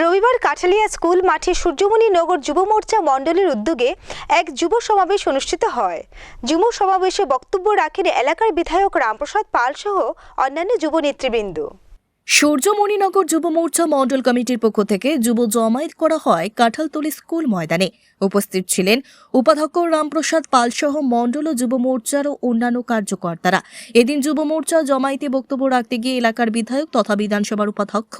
রবিবার কাঠালিয়া স্কুল মাঠে সূর্যমণি নগর যুব মোর্চা মণ্ডলের উদ্যোগে এক যুব সমাবেশ অনুষ্ঠিত হয়। যুব সমাবেশে বক্তব্য রাখেন এলাকার বিধায়ক রামপ্রসাদ পাল সহ অন্যান্য যুব নেতৃবৃন্দ। সূর্যমণিনগর যুব মোর্চা মণ্ডল কমিটির পক্ষ থেকে যুব জমায়েত করা হয় কাঁঠালতলি স্কুল ময়দানে। উপস্থিত ছিলেন উপাধ্যক্ষ রামপ্রসাদ পালসহ মণ্ডল ও যুব মোর্চার ও অন্যান্য কার্যকর্তারা। এদিন যুব মোর্চা জমায়েতে বক্তব্য রাখতে গিয়ে এলাকার বিধায়ক তথা বিধানসভার উপাধ্যক্ষ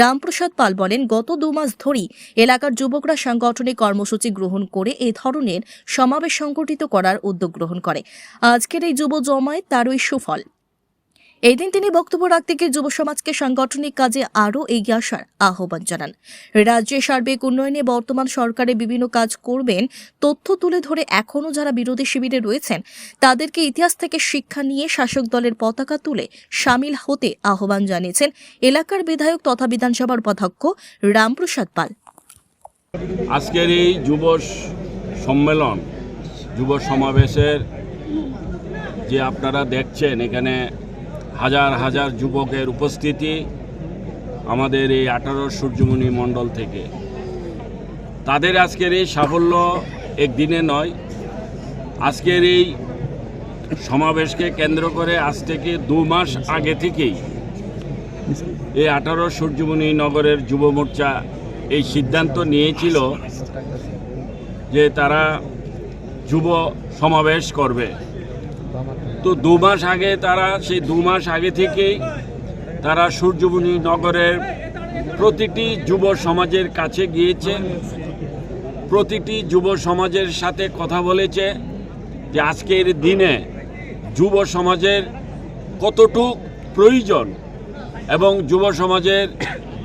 রামপ্রসাদ পাল বলেন, গত দু মাস ধরেই এলাকার যুবকরা সাংগঠনিক কর্মসূচি গ্রহণ করে এ ধরনের সমাবেশ সংগঠিত করার উদ্যোগ গ্রহণ করে। আজকের এই যুব জমায়েত তারই সুফল। এই দিন তিনি বক্তব্য রাখতে গিয়ে যুব সমাজকে সাংগঠনিক কাজে আরও এগিয়ে আসার আহ্বান জানান। রাজ্যে সার্বিক উন্নয়নে বর্তমান সরকারে বিভিন্ন কাজ করবেন, তথ্য তুলে ধরে এখনও যারা বিরোধী শিবিরে রয়েছেন, তাদেরকে ইতিহাস থেকে শিক্ষা নিয়ে শাসক দলের পতাকা তুলে সামিল হতে আহ্বান জানিয়েছেন এলাকার বিধায়ক তথা বিধানসভার উপাধ্যক্ষ রামপ্রসাদ পাল। আজকের এই যুব সম্মেলন, যুব সমাবেশের যে আপনারা দেখছেন, এখানে হাজার হাজার যুবকের উপস্থিতি আমাদের এই আঠারো সূর্যমণি মণ্ডল থেকে। তাদের আজকের এই সাফল্য একদিনে নয়, আজকের এই সমাবেশকে কেন্দ্র করে আজ থেকে দু মাস আগে থেকেই এই আঠারো সূর্যমণি নগরের যুব মোর্চা এই সিদ্ধান্ত নিয়েছিল যে তারা যুব সমাবেশ করবে। তো দু মাস আগে তারা, সেই দু মাস আগে থেকেই তারা সূর্যমণি নগরের প্রতিটি যুব সমাজের কাছে গিয়েছে, প্রতিটি যুব সমাজের সাথে কথা বলেছে যে আজকের দিনে যুব সমাজের কতটুক প্রয়োজন এবং যুব সমাজের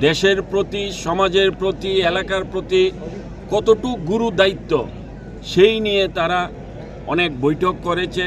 দেশের প্রতি, সমাজের প্রতি, এলাকার প্রতি কতটুক গুরু দায়িত্ব সেই নিয়ে তারা অনেক বৈঠক করেছে।